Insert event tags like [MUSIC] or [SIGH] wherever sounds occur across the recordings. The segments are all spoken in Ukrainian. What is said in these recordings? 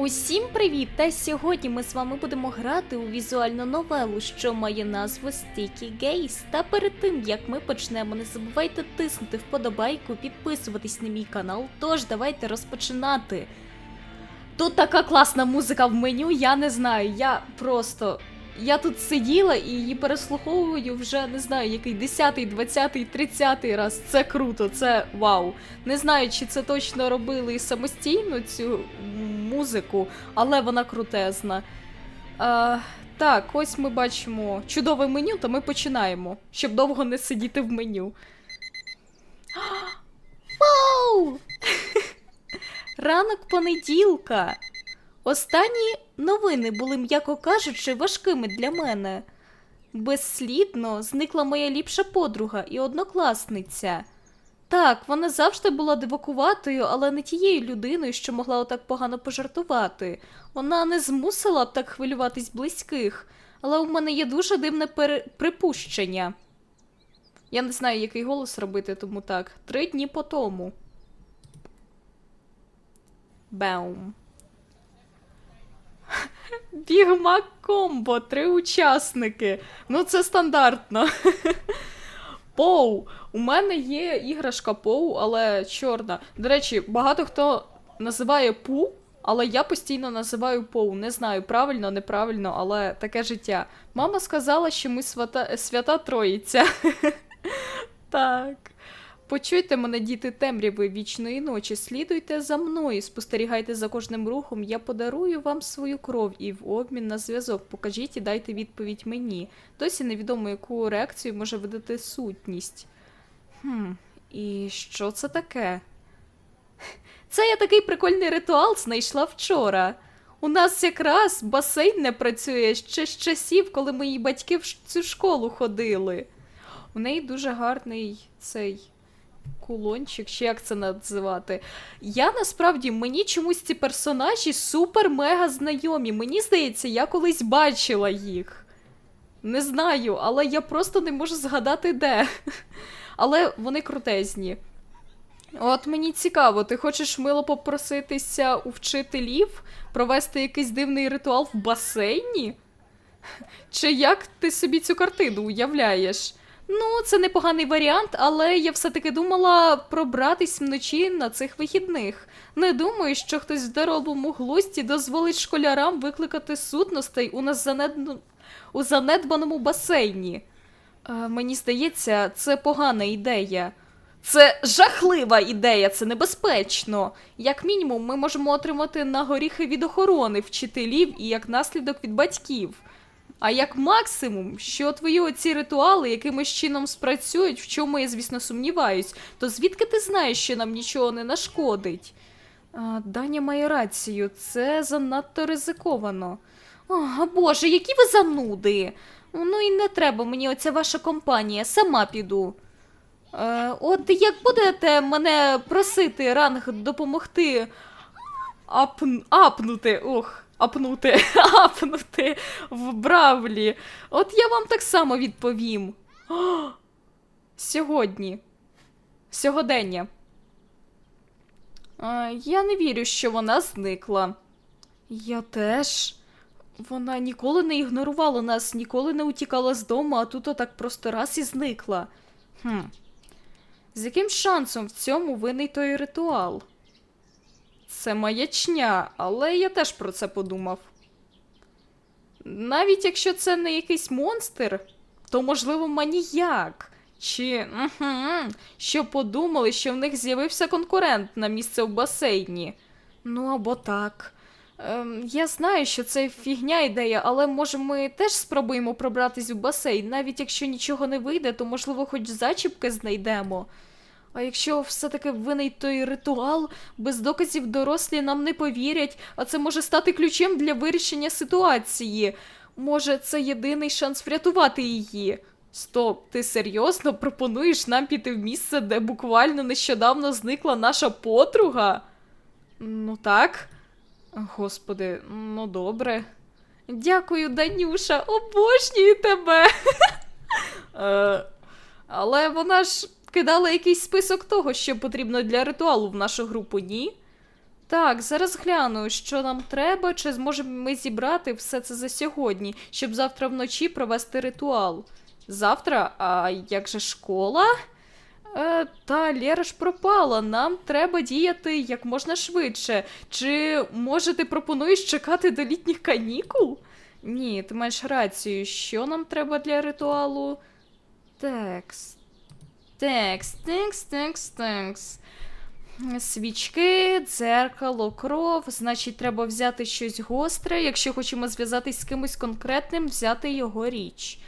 Усім привіт! Та сьогодні ми з вами будемо грати у візуальну новелу, що має назву Sticky Gaze. Та перед тим як ми почнемо, не забувайте тиснути вподобайку, підписуватись на мій канал. Тож давайте розпочинати. Тут така класна музика в меню, я не знаю. Я просто. Я тут сиділа і її переслуховую вже не знаю, який 10, 20, 30 раз. Це круто, це вау. Не знаю, чи це точно робили самостійно цю музику, але вона крутезна. А, так, ось ми бачимо чудове меню, то ми починаємо, щоб довго не сидіти в меню. [GASPS] Вау! [LAUGHS] Ранок понеділка. Останні новини були, м'яко кажучи, важкими для мене. Безслідно зникла моя ліпша подруга і однокласниця. Так, вона завжди була дивакуватою, але не тією людиною, що могла отак погано пожартувати. Вона не змусила б так хвилюватись близьких, але у мене є дуже дивне пере... припущення. Я не знаю, який голос робити, тому так. Три дні по тому. Беум. [LAUGHS] Бігмак комбо, три учасники. Ну, це стандартно. [LAUGHS] Поу. У мене є іграшка Поу, але чорна. До речі, багато хто називає Пу, але я постійно називаю Поу. Не знаю, правильно, неправильно, але таке життя. Мама сказала, що ми свята, свята Троїця. [LAUGHS] Так. Почуйте мене, діти темряви вічної ночі, слідуйте за мною, спостерігайте за кожним рухом, я подарую вам свою кров і в обмін на зв'язок. Покажіть і дайте відповідь мені. Досі невідомо, яку реакцію може видати сутність. Хм, і що це таке? Це я такий прикольний ритуал знайшла вчора. У нас якраз басейн не працює ще з часів, коли мої батьки в цю школу ходили. У неї дуже гарний цей кулончик, чи як це називати. Я насправді мені чомусь ці персонажі супер-мега знайомі. Мені здається, я колись бачила їх. Не знаю, але я просто не можу згадати де. [LAUGHS] Але вони крутезні. От мені цікаво, ти хочеш мило попроситися у вчителів провести якийсь дивний ритуал в басейні? Чи як ти собі цю картину уявляєш? Ну, це непоганий варіант, але я все-таки думала пробратись вночі на цих вихідних. Не думаю, що хтось в здоровому глузді дозволить школярам викликати сутностей у нас занедну... у занедбаному басейні. Е, мені здається, це погана ідея. Це жахлива ідея, це небезпечно. Як мінімум, ми можемо отримати на горіхи від охорони, вчителів і як наслідок від батьків. А як максимум, що твої оці ритуали якимось чином спрацюють, в чому я, звісно, сумніваюсь, то звідки ти знаєш, що нам нічого не нашкодить? А, Даня має рацію, це занадто ризиковано. О, Боже, які ви зануди! Ну і не треба мені оця ваша компанія, сама піду. Е, от як будете мене просити ранг допомогти апн... апнути, ох, апнути, [LAUGHS] апнути в Бравлі. От я вам так само відповім. О, [GASPS] сьогодні. Сьогодення. Е, я не вірю, що вона зникла. Я теж. Вона ніколи не ігнорувала нас, ніколи не утікала з дому, а тут отак просто раз і зникла. Хм. З яким шансом в цьому винний той ритуал? Це маячня, але я теж про це подумав. Навіть якщо це не якийсь монстр, то можливо маніяк. Чи що подумали, що в них з'явився конкурент на місце в басейні. Ну або так. Ем, я знаю, що це фігня ідея, але може ми теж спробуємо пробратись в басейн. Навіть якщо нічого не вийде, то можливо хоч зачіпки знайдемо. А якщо все-таки винний той ритуал, без доказів дорослі нам не повірять, а це може стати ключем для вирішення ситуації. Може, це єдиний шанс врятувати її. Стоп, ти серйозно пропонуєш нам піти в місце, де буквально нещодавно зникла наша подруга? Ну так. Господи, ну добре. Дякую, Данюша, обожнюю тебе. [LAUGHS] Е, Але вона ж кидала якийсь список того, що потрібно для ритуалу в нашу групу, ні? Так, зараз гляну, що нам треба, чи зможемо ми зібрати все це за сьогодні, щоб завтра вночі провести ритуал. Завтра? А як же школа? Е, та Лєра ж пропала. Нам треба діяти як можна швидше. Чи може ти пропонуєш чекати до літніх канікул? Ні, ти маєш рацію. Що нам треба для ритуалу? Текст. Текст, текст, текст, текст. Свічки, дзеркало, кров. Значить, треба взяти щось гостре. Якщо хочемо зв'язатись з кимось конкретним, взяти його річ.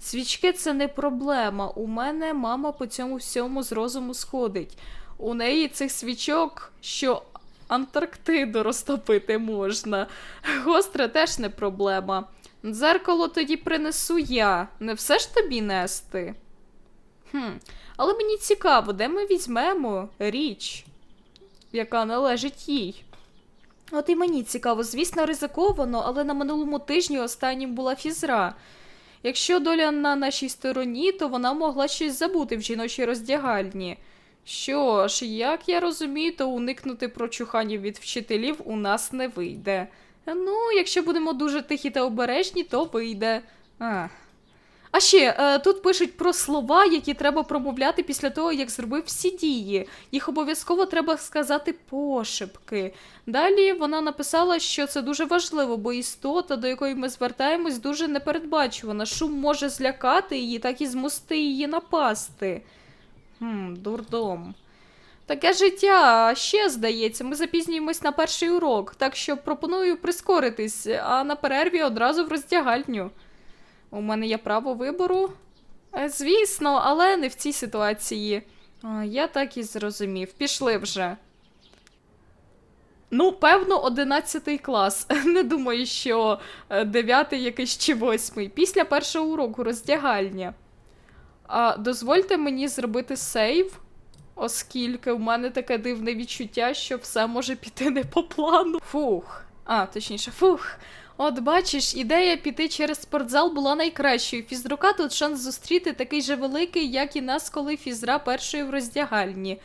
Свічки це не проблема. У мене мама по цьому всьому з розуму сходить. У неї цих свічок, що Антарктиду розтопити можна. Гостре теж не проблема. Дзеркало тоді принесу я. Не все ж тобі нести. Хм. Але мені цікаво, де ми візьмемо річ, яка належить їй. От і мені цікаво, звісно, ризиковано, але на минулому тижні останнім була фізра. Якщо доля на нашій стороні, то вона могла щось забути в жіночій роздягальні. Що ж, як я розумію, то уникнути прочуханів від вчителів у нас не вийде. Ну, якщо будемо дуже тихі та обережні, то вийде. А. А ще е, тут пишуть про слова, які треба промовляти після того, як зробив всі дії. Їх обов'язково треба сказати пошепки. Далі вона написала, що це дуже важливо, бо істота, до якої ми звертаємось, дуже непередбачувана. Шум може злякати її, так і змусти її напасти. Хм, дурдом. Таке життя, ще здається, ми запізнюємось на перший урок, так що пропоную прискоритись, а на перерві одразу в роздягальню. У мене є право вибору? Е, Звісно, але не в цій ситуації. Я так і зрозумів. Пішли вже. Ну, певно, 11 клас. [LAUGHS] Не думаю, що 9 якийсь чи 8. Після першого уроку роздягальня. А, дозвольте мені зробити сейв, оскільки в мене таке дивне відчуття, що все може піти не по плану. Фух. А, точніше, фух. От бачиш, ідея піти через спортзал була найкращою. Фізрука тут шанс зустріти такий же великий, як і нас, коли фізра першої в роздягальні.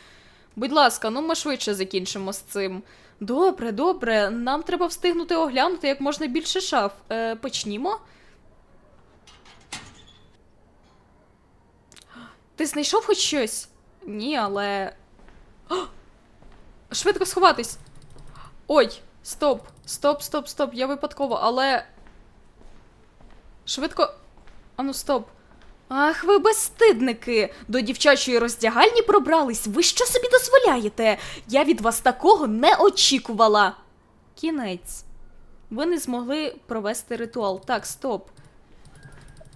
Будь ласка, ну ми швидше закінчимо з цим. Добре, добре. Нам треба встигнути оглянути як можна більше шаф. Е, почнімо. Ти знайшов хоч щось? Ні, але. О! Швидко сховатись. Ой, стоп, стоп, стоп, стоп, я випадково, але. Швидко. Ану, стоп. Ах, ви безстидники! До дівчачої роздягальні пробрались. Ви що собі дозволяєте? Я від вас такого не очікувала. Кінець. Ви не змогли провести ритуал. Так, стоп.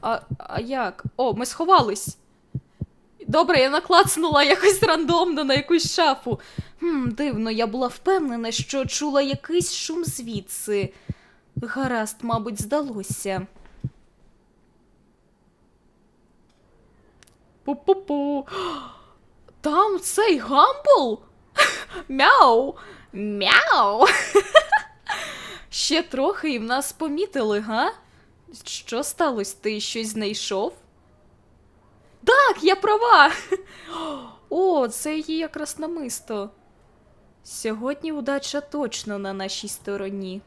А, а як? О, ми сховались. Добре, я наклацнула якось рандомно на якусь шафу. Хм, дивно, я була впевнена, що чула якийсь шум звідси. Гаразд, мабуть, здалося. Пу-пу-пу. Там цей гамбл? Мяу! Мяу! Ще трохи і в нас помітили, га? Що сталося? Ти щось знайшов? Так, я права. О, це її якраз намисто. Сьогодні удача точно на нашій стороні.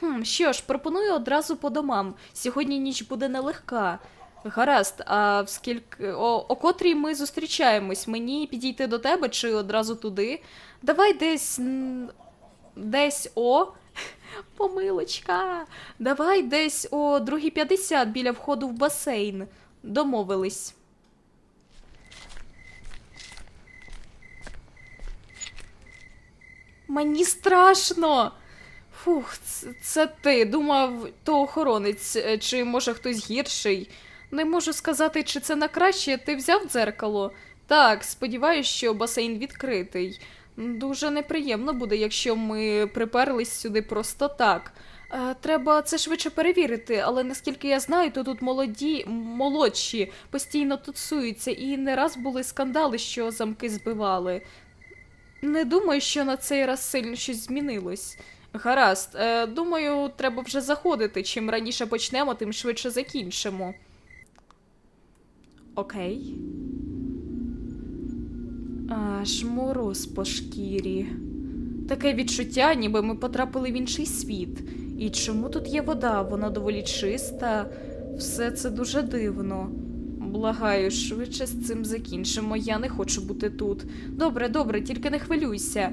Хм, що ж, пропоную одразу по домам. Сьогодні ніч буде нелегка. Гаразд, а скільки. О, о котрій ми зустрічаємось? Мені підійти до тебе чи одразу туди? Давай десь. Десь о. [LAUGHS] Помилочка. Давай десь о 2.50 біля входу в басейн. Домовились. Мені страшно. Фух, це, ти. Думав, то охоронець, е, чи може хтось гірший. Не можу сказати, чи це на краще. Ти взяв дзеркало? Так, сподіваюсь, що басейн відкритий. Дуже неприємно буде, якщо ми приперлись сюди просто так. Е, треба це швидше перевірити, але наскільки я знаю, то тут молоді, молодші постійно тусуються, і не раз були скандали, що замки збивали. Не думаю, що на цей раз сильно щось змінилось. Гаразд, е, думаю, треба вже заходити. Чим раніше почнемо, тим швидше закінчимо. Окей. Аж мороз по шкірі. Таке відчуття, ніби ми потрапили в інший світ. І чому тут є вода? Вона доволі чиста. Все це дуже дивно. Благаю, швидше з цим закінчимо. Я не хочу бути тут. Добре, добре, тільки не хвилюйся.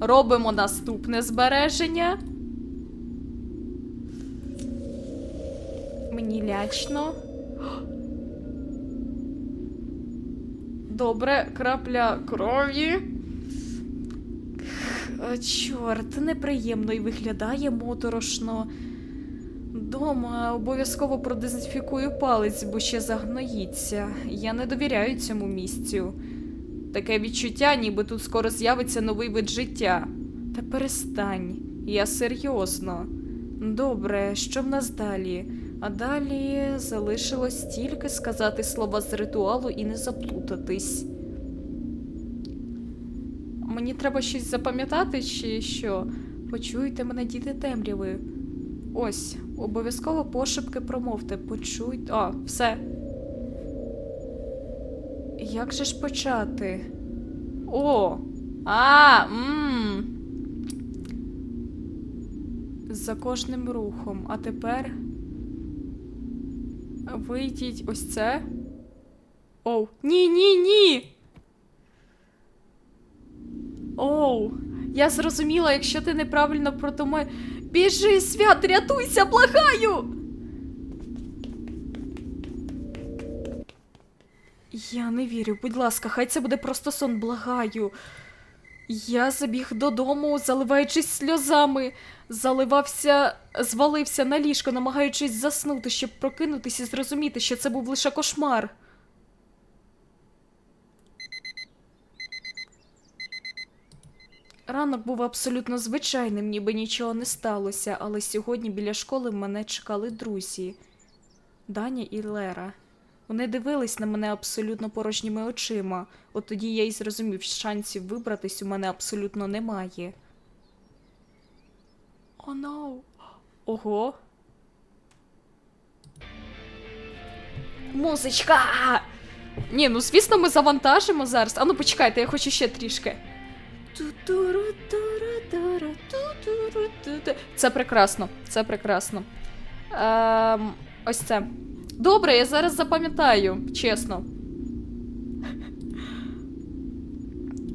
Робимо наступне збереження. Мені лячно. Добре, крапля крові. Е, Чорт, неприємно і виглядає моторошно. Дома обов'язково продезінфікую палець, бо ще загноїться. Я не довіряю цьому місцю. Таке відчуття, ніби тут скоро з'явиться новий вид життя. Та перестань, я серйозно. Добре, що в нас далі? А далі залишилось тільки сказати слова з ритуалу і не заплутатись. Мені треба щось запам'ятати, чи що? Почуйте мене, діти темряви. Ось, обов'язково пошепки промовте, почуйте. А, все. Як же ж почати? О! А! Мм. За кожним рухом. А тепер. Вийдіть ось це. Оу. Ні, ні, ні. Оу. Я зрозуміла, якщо ти неправильно продумаєш. Біжи, свят, рятуйся, благаю! Я не вірю, будь ласка, хай це буде просто сон, благаю. Я забіг додому, заливаючись сльозами, заливався, звалився на ліжко, намагаючись заснути, щоб прокинутися і зрозуміти, що це був лише кошмар. Ранок був абсолютно звичайним, ніби нічого не сталося, але сьогодні біля школи мене чекали друзі Даня і Лера. Вони дивились на мене абсолютно порожніми очима. От тоді я й зрозумів, що шансів вибратись у мене абсолютно немає. О, oh, no. Ого. Музичка! Ні, ну звісно, ми завантажимо зараз. А ну почекайте, я хочу ще трішки. Це прекрасно, це прекрасно. Ем, ось це. Добре, я зараз запам'ятаю, чесно.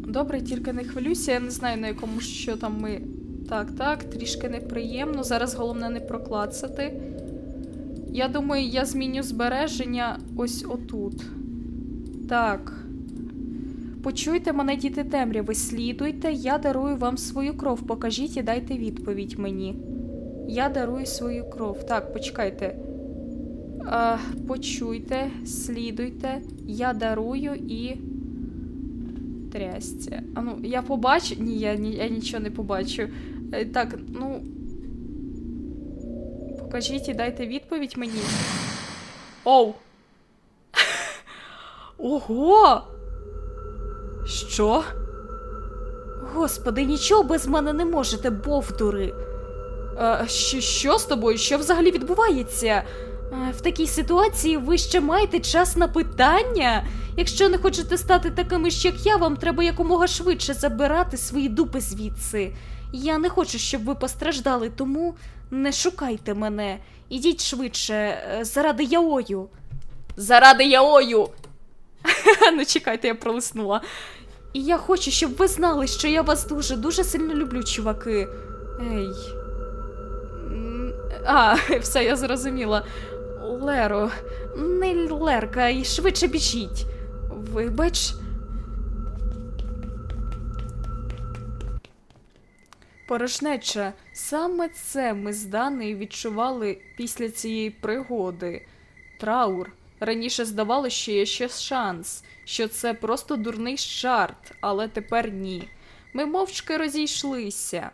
Добре, тільки не хвилюйся, я не знаю, на якому що там ми. Так, так, трішки неприємно. Зараз головне не проклацати. Я думаю, я зміню збереження ось отут. Так. Почуйте мене, діти темряви, слідуйте, я дарую вам свою кров. Покажіть і дайте відповідь мені. Я дарую свою кров. Так, почекайте. А, почуйте, слідуйте, я дарую і. Трясця. А ну, я побачу. Ні, я, ні, я нічого не побачу. Е, Так, ну. Покажіть і дайте відповідь мені. Оу! [LAUGHS] Ого! Що? Господи, нічого без мене не можете, бовдури. Е, що, що з тобою? Що взагалі відбувається? В такій ситуації ви ще маєте час на питання? Якщо не хочете стати такими ж, як я, вам треба якомога швидше забирати свої дупи звідси. Я не хочу, щоб ви постраждали, тому не шукайте мене. Ідіть швидше, е, заради яою. Заради яою! [LAUGHS] ну чекайте, я пролиснула. І я хочу, щоб ви знали, що я вас дуже, дуже сильно люблю, чуваки. Ей. А, [LAUGHS] все, я зрозуміла. Леро, не Лерка, і швидше біжіть. Вибач. Порожнеча, саме це ми з Данею відчували після цієї пригоди. Траур. Раніше здавалося, що є ще шанс, що це просто дурний жарт, але тепер ні. Ми мовчки розійшлися.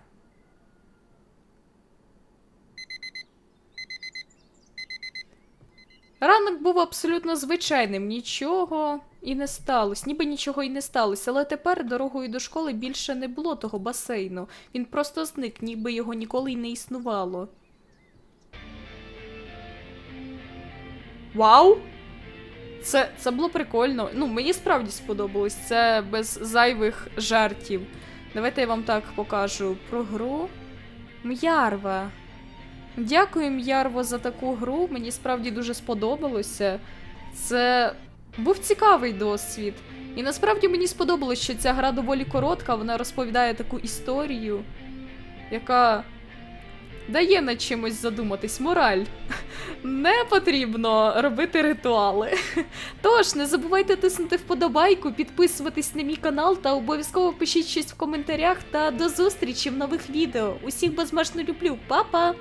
Ранок був абсолютно звичайним, нічого і не сталося, ніби нічого і не сталося, але тепер дорогою до школи більше не було того басейну. Він просто зник, ніби його ніколи й не існувало. Вау! Це, це було прикольно. Ну, мені справді сподобалось. Це без зайвих жартів. Давайте я вам так покажу про гру. М'ярва. Дякую, М'ярво, за таку гру. Мені справді дуже сподобалося. Це був цікавий досвід. І насправді мені сподобалось, що ця гра доволі коротка, вона розповідає таку історію, яка дає над чимось задуматись. Мораль. Не потрібно робити ритуали. Тож, не забувайте тиснути вподобайку, підписуватись на мій канал та обов'язково пишіть щось в коментарях. Та до зустрічі в нових відео. Усіх безмежно люблю, Па-па!